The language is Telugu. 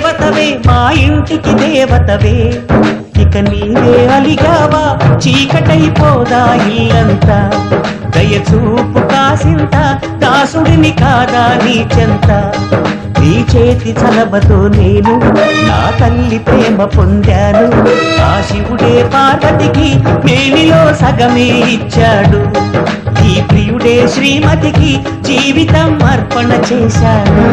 దేవతవే మా ఇంటికి దేవతవే. ఇక నీవే అలిగావా చీకటైపోదా ఇల్లంతా? దయచూపు కాసింత దాసుడిని కాదా నీ చెంత? నీ చేతి చలబతో నేను నా తల్లి ప్రేమ పొందాను. ఆ శివుడే పార్వతికి మేలిలో సగమే ఇచ్చాడు. ఈ ప్రియుడే శ్రీమతికి జీవితం అర్పణ చేశాడు.